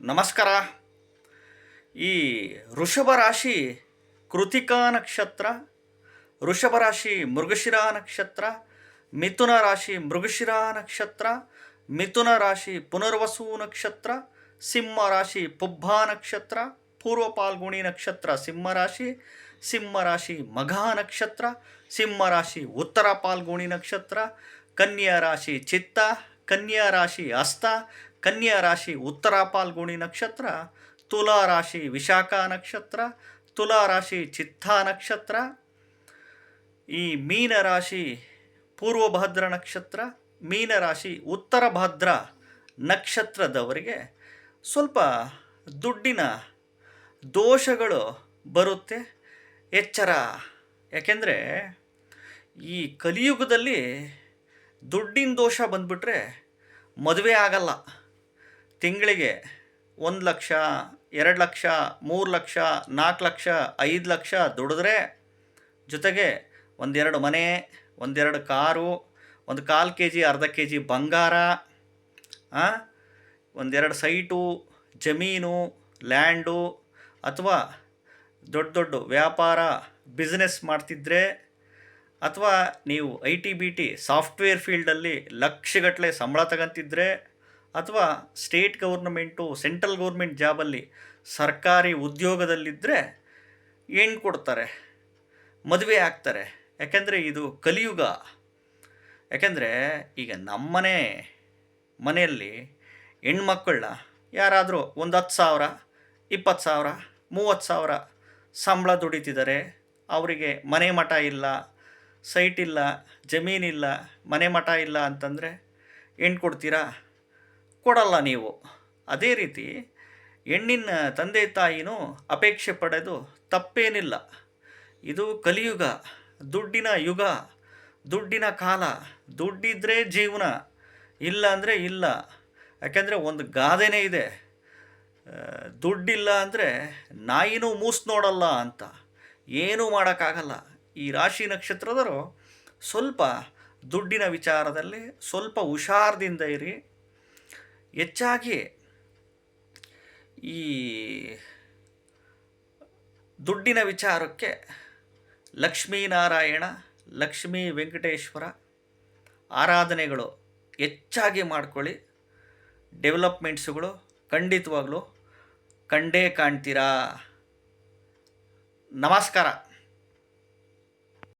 ನಮಸ್ಕಾರ. ಈ ವೃಷಭ ರಾಶಿ ಕೃತಿಕಾ ನಕ್ಷತ್ರ, ವೃಷಭ ರಾಶಿ ಮೃಗಶಿರಾ ನಕ್ಷತ್ರ, ಮಿಥುನ ರಾಶಿ ಮೃಗಶಿರಾ ನಕ್ಷತ್ರ, ಮಿಥುನ ರಾಶಿ ಪುನರ್ವಸು ನಕ್ಷತ್ರ, ಸಿಂಹ ರಾಶಿ ಪುಬ್ಬ ನಕ್ಷತ್ರ, ಪೂರ್ವ ಪಾಲ್ಗುಣಿ ನಕ್ಷತ್ರ ಸಿಂಹ ರಾಶಿ ಸಿಂಹ ರಾಶಿ ಮಘ ನಕ್ಷತ್ರ, ಸಿಂಹ ರಾಶಿ ಉತ್ತರ ಪಾಲ್ಗುಣಿ ನಕ್ಷತ್ರ, ಕನ್ಯಾ ರಾಶಿ ಚಿತ್ತ, ಕನ್ಯಾ ರಾಶಿ ಹಸ್ತ ಕನ್ಯಾ ರಾಶಿ ಉತ್ತರ ಪಾಲ್ಗುಣಿ ನಕ್ಷತ್ರ, ತುಲಾ ರಾಶಿ ವಿಶಾಖ ನಕ್ಷತ್ರ, ತುಲಾ ರಾಶಿ ಚಿತ್ತಾ ನಕ್ಷತ್ರ, ಈ ಮೀನ ರಾಶಿ ಪೂರ್ವ ಭದ್ರ ನಕ್ಷತ್ರ, ಮೀನ ರಾಶಿ ಉತ್ತರ ಭದ್ರ ನಕ್ಷತ್ರದವರಿಗೆ ಸ್ವಲ್ಪ ದುಡ್ಡಿನ ದೋಷಗಳು ಬರುತ್ತೆ, ಎಚ್ಚರ. ಯಾಕೆಂದರೆ ಈ ಕಲಿಯುಗದಲ್ಲಿ ದುಡ್ಡಿನ ದೋಷ ಬಂದುಬಿಟ್ರೆ ಮದುವೆ ಆಗಲ್ಲ. ತಿಂಗಳಿಗೆ ಒಂದು ಲಕ್ಷ, ಎರಡು ಲಕ್ಷ, ಮೂರು ಲಕ್ಷ ನಾಲ್ಕು ಲಕ್ಷ, ಐದು ಲಕ್ಷ ದುಡಿದ್ರೆ ಜೊತೆಗೆ ಒಂದೆರಡು ಮನೆ, ಒಂದೆರಡು ಕಾರು, ಒಂದು ಕಾಲು ಕೆ ಜಿ ಅರ್ಧ ಕೆ ಜಿ ಬಂಗಾರ ಒಂದೆರಡು ಸೈಟು, ಜಮೀನು, ಲ್ಯಾಂಡು ಅಥವಾ ದೊಡ್ಡ ದೊಡ್ಡ ವ್ಯಾಪಾರ, ಬಿಸ್ನೆಸ್ ಮಾಡ್ತಿದ್ರೆ ಅಥವಾ ನೀವು I T B T software ಫೀಲ್ಡಲ್ಲಿ ಲಕ್ಷಗಟ್ಟಲೆ ಸಂಬಳ ತಗೊಂತಿದ್ರೆ ಅಥವಾ ಸ್ಟೇಟ್ ಗೌರ್ನಮೆಂಟು ಸೆಂಟ್ರಲ್ ಗೌರ್ಮೆಂಟ್ ಜಾಬಲ್ಲಿ ಸರ್ಕಾರಿ ಉದ್ಯೋಗದಲ್ಲಿದ್ದರೆ ಹೆಣ್ಣು ಕೊಡ್ತಾರೆ? ಮದುವೆ ಆಗ್ತಾರೆ. ಯಾಕೆಂದರೆ ಇದು ಕಲಿಯುಗ. ಯಾಕೆಂದರೆ ಈಗ ನಮ್ಮನೆ ಮನೆಯಲ್ಲಿ ಹೆಣ್ಮಕ್ಕಳನ್ನ ಯಾರಾದರೂ ಒಂದು ಹತ್ತು ಸಾವಿರ, ಇಪ್ಪತ್ತು ಸಾವಿರ, ಮೂವತ್ತು ಸಾವಿರ ಸಂಬಳ ದುಡಿತಿದ್ದಾರೆ. ಅವರಿಗೆ ಮನೆ ಮಠ ಇಲ್ಲ ಸೈಟ್ ಇಲ್ಲ ಜಮೀನಿಲ್ಲ ಮನೆ ಮಠ ಇಲ್ಲ ಅಂತಂದರೆ ಹೆಣ್ಣು ಕೊಡ್ತೀರಾ? ಕೊಡಲ್ಲ ನೀವು. ಅದೇ ರೀತಿ ಹೆಣ್ಣಿನ ತಂದೆ ತಾಯಿನೂ ಅಪೇಕ್ಷೆ ಪಡೆದು ತಪ್ಪೇನಿಲ್ಲ. ಇದು ಕಲಿಯುಗ, ದುಡ್ಡಿನ ಯುಗ, ದುಡ್ಡಿನ ಕಾಲ, ದುಡ್ಡಿದ್ರೆ ಜೀವನ ಇಲ್ಲ ಅಂದರೆ ಇಲ್ಲ. ಯಾಕೆಂದರೆ ಒಂದು ಗಾದೆನೇ ಇದೆ. ದುಡ್ಡಿಲ್ಲ ಅಂದರೆ ನಾಯಿನೂ ಮೂಸ್ ನೋಡಲ್ಲ ಅಂತ. ಏನೂ ಮಾಡೋಕ್ಕಾಗಲ್ಲ. ಈ ರಾಶಿ ನಕ್ಷತ್ರದವರು ಸ್ವಲ್ಪ ದುಡ್ಡಿನ ವಿಚಾರದಲ್ಲಿ ಸ್ವಲ್ಪ ಹುಷಾರದಿಂದ ಇರಿ. ಹೆಚ್ಚಾಗಿ ಈ ದುಡ್ಡಿನ ವಿಚಾರಕ್ಕೆ ಲಕ್ಷ್ಮೀನಾರಾಯಣ, ಲಕ್ಷ್ಮೀ ವೆಂಕಟೇಶ್ವರ ಆರಾಧನೆಗಳು ಹೆಚ್ಚಾಗಿ ಮಾಡ್ಕೊಳ್ಳಿ. ಡೆವಲಪ್ಮೆಂಟ್ಸುಗಳು ಖಂಡಿತವಾಗ್ಲೂ ಕಂಡೇ ಕಾಣ್ತೀರಾ. ನಮಸ್ಕಾರ.